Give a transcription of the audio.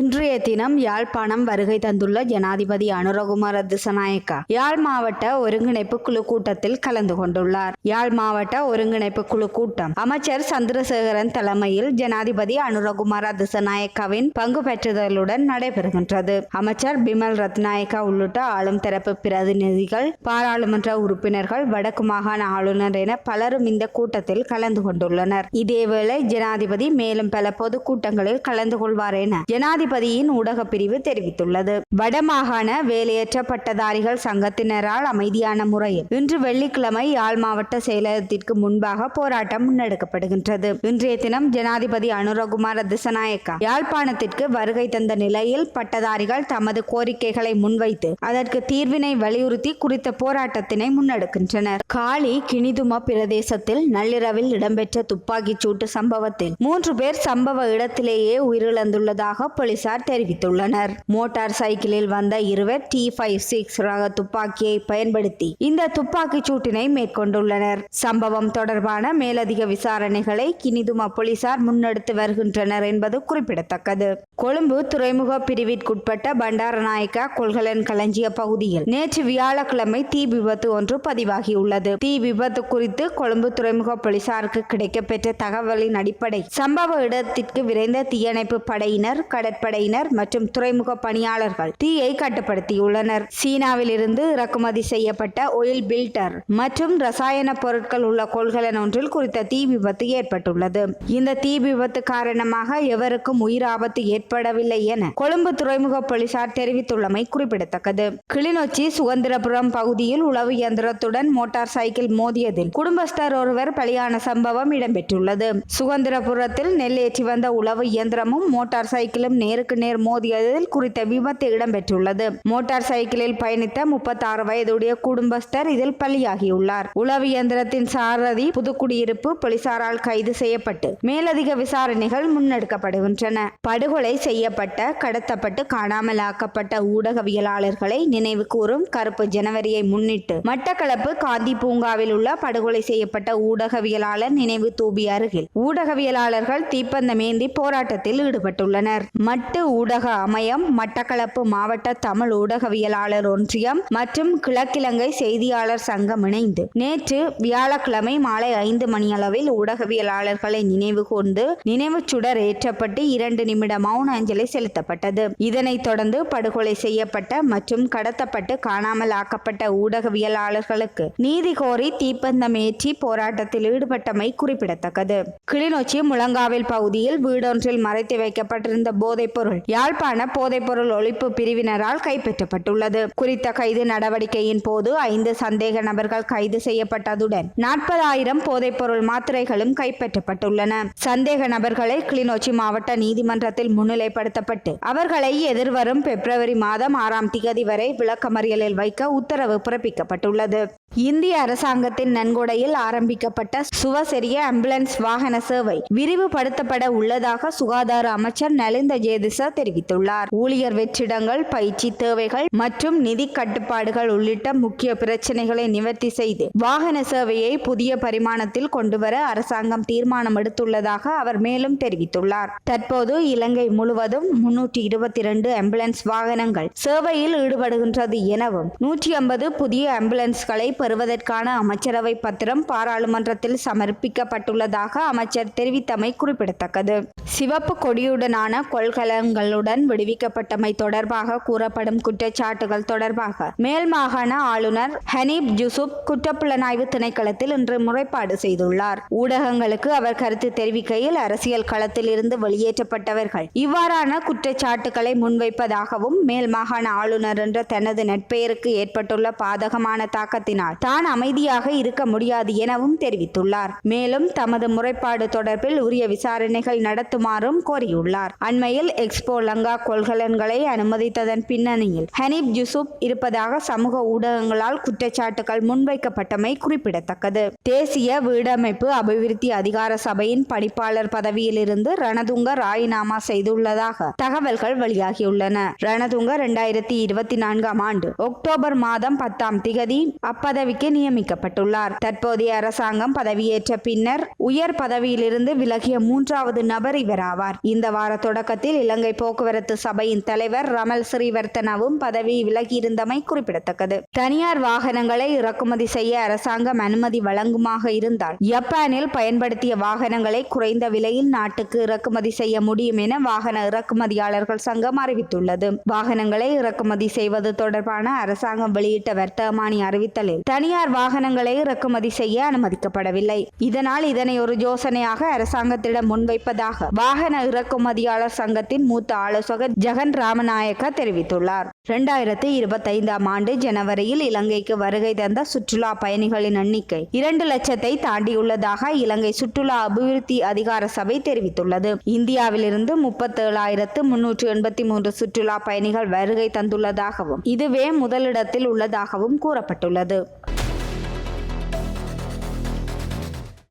இன்றைய தினம் யாழ்ப்பாணம் வருகை தந்துள்ள ஜனாதிபதி அனுரகுமார திசநாயக்கா யாழ் மாவட்ட ஒருங்கிணைப்பு குழு கூட்டத்தில் கலந்து கொண்டுள்ளார். யாழ் மாவட்ட ஒருங்கிணைப்பு குழு கூட்டம் அமைச்சர் சந்திரசேகரன் தலைமையில் ஜனாதிபதி அனுரகுமார திசநாயக்காவின் பங்கு பெற்றுதலுடன் நடைபெறுகின்றது. அமைச்சர் பிமல் ரத்நாயக்கா உள்ளிட்ட ஆளும் தரப்பு பிரதிநிதிகள் பாராளுமன்ற உறுப்பினர்கள் வடக்கு மாகாண ஆளுநர் என பலரும் இந்த கூட்டத்தில் கலந்து கொண்டுள்ளனர். இதேவேளை ஜனாதிபதி மேலும் பல பொதுக்கூட்டங்களில் கலந்து கொள்வார் என ஜனாதிபதியின் ஊடக பிரிவு தெரிவித்துள்ளது. வடமாகாண வேலையற்ற பட்டதாரிகள் சங்கத்தினரால் அமைதியான முறையில் இன்று வெள்ளிக்கிழமை யாழ் மாவட்ட செயலகத்திற்கு முன்பாக போராட்டம் முன்னெடுக்கப்படுகின்றது. இன்றைய தினம் ஜனாதிபதி அனுரகுமார திசநாயக்கா யாழ்ப்பாணத்திற்கு வருகை தந்த நிலையில் பட்டதாரிகள் தமது கோரிக்கைகளை முன்வைத்து அதற்கு தீர்வினை வலியுறுத்தி குறித்த போராட்டத்தினை முன்னெடுக்கின்றனர். காலி கிணிதும பிரதேசத்தில் நள்ளிரவில் இடம்பெற்ற துப்பாக்கிச் சூட்டு சம்பவத்தில் மூன்று பேர் சம்பவ இடத்திலேயே உயிரிழந்துள்ளதாக போலீசார் தெரிவித்துள்ளனர். மோட்டார் சைக்கிளில் வந்த இருவர் டி ஃபைவ் சிக்ஸ் ரக துப்பாக்கியை பயன்படுத்தி இந்த துப்பாக்கிச் சூட்டினை மேற்கொண்டுள்ளனர். சம்பவம் தொடர்பான மேலதிக விசாரணைகளை கினிதுமா போலீசார் முன்னெடுத்து வருகின்றனர் என்பது குறிப்பிடத்தக்கது. கொழும்பு துறைமுக பிரிவிற்குட்பட்ட பண்டாரநாயக்கா கொள்கலன் களஞ்சிய பகுதியில் நேற்று வியாழக்கிழமை தீ விபத்து ஒன்று பதிவாகியுள்ளது. தீ விபத்து குறித்து கொழும்பு துறைமுக போலீசாருக்கு கிடைக்கப்பெற்ற தகவலின் அடிப்படை சம்பவ இடத்திற்கு விரைந்த தீயணைப்பு படையினர் கடற்படையினர் மற்றும் துறைமுக பணியாளர்கள் தீயை கட்டுப்படுத்தியுள்ளனர். சீனாவில் இருந்து இறக்குமதி செய்யப்பட்ட ஒயில் பில்டர் மற்றும் ரசாயன பொருட்கள் உள்ள கொள்கலன் ஒன்றில் குறித்த தீ விபத்து ஏற்பட்டுள்ளது. இந்த தீ விபத்து காரணமாக எவருக்கும் உயிர் ஆபத்து ஏற்படவில்லை என கொழும்பு துறைமுக போலீசார் தெரிவித்துள்ளமை குறிப்பிடத்தக்கது. கிளிநொச்சி சுதந்திரபுரம் பகுதியில் உளவு இயந்திரத்துடன் மோட்டார் சைக்கிள் மோதியதில் குடும்பஸ்தர் ஒருவர் பலியான சம்பவம் இடம்பெற்றுள்ளது. சுதந்திரபுரத்தில் நெல் ஏற்றி வந்த உளவு இயந்திரமும் மோட்டார் சைக்கிளும் நேருக்கு நேர் மோதியதில் குறித்த விபத்து இடம்பெற்றுள்ளது. மோட்டார் சைக்கிளில் பயணித்த முப்பத்தாறு வயதுடைய குடும்பஸ்தர் இதில் பலியாகியுள்ளார். உளவு இயந்திரத்தின் சாரதி புதுக்குடியிருப்பு போலீசாரால் கைது செய்யப்பட்டு மேலதிக விசாரணைகள் முன்னெடுக்கப்படுகின்றன. படுகொலை செய்யப்பட்ட கடத்தப்பட்டு காணாமலாக்கப்பட்ட ஊடகவியலாளர்களை நினைவு கூறும் கருப்பு ஜனவரியை முன்னிட்டு மட்டக்களப்பு காந்தி பூங்காவில் உள்ள படுகொலை செய்யப்பட்ட ஊடகவியலாளர் நினைவு தூபி அருகில் ஊடகவியலாளர்கள் தீப்பந்தமேந்தி போராட்டத்தில் ஈடுபட்டுள்ளனர். மட்டு ஊடக அமையம் மட்டக்களப்பு மாவட்ட தமிழ் ஊடகவியலாளர் ஒன்றியம் மற்றும் கிழக்கிழங்கை செய்தியாளர் சங்கம் இணைந்து நேற்று வியாழக்கிழமை மாலை ஐந்து மணியளவில் ஊடகவியலாளர்களை நினைவு கூர்ந்து நினைவு சுடர் ஏற்றப்பட்டு இரண்டு நிமிட மௌன அஞ்சலி செலுத்தப்பட்டது. இதனைத் தொடர்ந்து படுகொலை செய்யப்பட்ட மற்றும் கடத்தப்பட்டு காணாமல் ஆக்கப்பட்ட ஊடகவியலாளர்களுக்கு நீதி கோரி தீப்பந்தம் ஏற்றி போராட்டத்தில் ஈடுபட்டமை குறிப்பிடத்தக்கது. கிளிநொச்சி முழங்காவில் பகுதியில் வீடொன்றில் மறைத்து வைக்கப்பட்டிருந்த போதை போதைப்பொருள். யாழ்ப்பாண போதைப்பொருள் ஒழிப்பு பிரிவினரால் கைப்பற்றப்பட்டுள்ளது. குறித்த கைது நடவடிக்கையின் போது ஐந்து சந்தேக நபர்கள் கைது செய்யப்பட்டதுடன் நாற்பதாயிரம் போதைப்பொருள் மாத்திரைகளும் கைப்பற்றப்பட்டுள்ளன. சந்தேக நபர்களை கிளிநொச்சி மாவட்ட நீதிமன்றத்தில் முன்னிலைப்படுத்தப்பட்டு அவர்களை எதிர்வரும் பிப்ரவரி மாதம் ஆறாம் திகதி வரை விளக்கமறியலில் வைக்க உத்தரவு பிறப்பிக்கப்பட்டுள்ளது. இந்திய அரசாங்கத்தின் நன்கொடையில் ஆரம்பிக்கப்பட்ட சுவசெரிய ஆம்புலன்ஸ் வாகன சேவை விரிவுபடுத்தப்பட உள்ளதாக சுகாதார அமைச்சர் நலிந்த ஜேதிச தெரிவித்துள்ளார். ஊழியர் வெற்றிடங்கள் பயிற்சி தேவைகள் மற்றும் நிதி கட்டுப்பாடுகள் உள்ளிட்ட முக்கிய பிரச்சனைகளை நிவர்த்தி செய்து வாகன சேவையை புதிய பரிமாணத்தில் கொண்டுவர அரசாங்கம் தீர்மானம் எடுத்துள்ளதாக அவர் மேலும் தெரிவித்துள்ளார். தற்போது இலங்கை முழுவதும் முன்னூற்றி இருபத்தி இரண்டு ஆம்புலன்ஸ் வாகனங்கள் சேவையில் ஈடுபடுகின்றது எனவும் நூற்றி ஐம்பது புதிய ஆம்புலன்ஸ்களை பெறுவதற்கான அமைச்சரவை பத்திரம் பாராளுமன்றத்தில் சமர்ப்பிக்கப்பட்டுள்ளதாக அமைச்சர் தெரிவித்தமை குறிப்பிடத்தக்கது. சிவப்பு கொடியுடனான கொள்கலங்களுடன் விடுவிக்கப்பட்டமை தொடர்பாக கூறப்படும் குற்றச்சாட்டுகள் தொடர்பாக மேல் மாகாண ஆளுநர் ஹனீப் ஜூசுப் குற்றப்புலனாய்வு திணைக்களத்தில் இன்று முறைப்பாடு செய்துள்ளார். ஊடகங்களுக்கு அவர் கருத்து தெரிவிக்கையில் அரசியல் களத்தில் இருந்து வெளியேற்றப்பட்டவர்கள் இவ்வாறான குற்றச்சாட்டுகளை முன்வைப்பதாகவும் மேல் மாகாண ஆளுநர் என்ற தனது நட்பெயருக்கு ஏற்பட்டுள்ள பாதகமான தாக்கத்தினால் கூறினார். தான் அமைதியாக இருக்க முடியாது எனவும் தெரிவித்துள்ளார். மேலும் தமது முறைப்பாடு தொடர்பில் உரிய விசாரணைகள் நடத்துமாறும் கோரியுள்ளார். அண்மையில் எக்ஸ்போ லங்கா கொள்கலன்களை அனுமதித்ததன் பின்னணியில் ஹனீப் யூசுப் இருப்பதாக சமூக ஊடகங்களால் குற்றச்சாட்டுகள் முன்வைக்கப்பட்டமை குறிப்பிடத்தக்கது. தேசிய வீடமைப்பு அபிவிருத்தி அதிகார சபையின் பணிப்பாளர் பதவியிலிருந்து ரணதுங்க ராஜினாமா செய்துள்ளதாக தகவல்கள் வெளியாகியுள்ளன. ரணதுங்க இரண்டாயிரத்தி இருபத்தி நான்காம் ஆண்டு அக்டோபர் மாதம் பத்தாம் திகதி அப்ப பதவிக்கு நியமிக்கப்பட்டுள்ளார். தற்போதைய அரசாங்கம் பதவியேற்ற பின்னர் உயர் பதவியிலிருந்து விலகிய மூன்றாவது நபர் இவர் ஆவார். இந்த வார தொடக்கத்தில் இலங்கை போக்குவரத்து சபையின் தலைவர் ரமல் ஸ்ரீவர்த்தனவும் பதவி விலகியிருந்தமை குறிப்பிடத்தக்கது. தனியார் வாகனங்களை இறக்குமதி செய்ய அரசாங்கம் அனுமதி வழங்குமாக இருந்தால் ஜப்பானில் பயன்படுத்திய வாகனங்களை குறைந்த விலையில் நாட்டுக்கு இறக்குமதி செய்ய முடியும் என வாகன இறக்குமதியாளர்கள் சங்கம் அறிவித்துள்ளது. வாகனங்களை இறக்குமதி செய்வது தொடர்பான அரசாங்கம் வெளியிட்ட வர்த்தமானி அறிவித்தலில் தனியார் வாகனங்களை இறக்குமதி செய்ய அனுமதிக்கப்படவில்லை. இதனால் இதனை ஒரு யோசனையாக அரசாங்கத்திடம் முன்வைப்பதாக வாகன இறக்குமதியாளர் சங்கத்தின் மூத்த ஆலோசகர் ஜெகன் ராமநாயக்க தெரிவித்துள்ளார். இரண்டாயிரத்தி இருபத்தைந்தாம் ஆண்டு ஜனவரியில் இலங்கைக்கு வருகை தந்த சுற்றுலா பயணிகளின் எண்ணிக்கை இரண்டு லட்சத்தை தாண்டியுள்ளதாக இலங்கை சுற்றுலா அபிவிருத்தி அதிகார சபை தெரிவித்துள்ளது. இந்தியாவிலிருந்து முப்பத்தேழாயிரத்து முன்னூற்று எண்பத்தி மூன்று சுற்றுலா பயணிகள் வருகை தந்துள்ளதாகவும் இதுவே முதலிடத்தில் உள்ளதாகவும் கூறப்பட்டுள்ளது.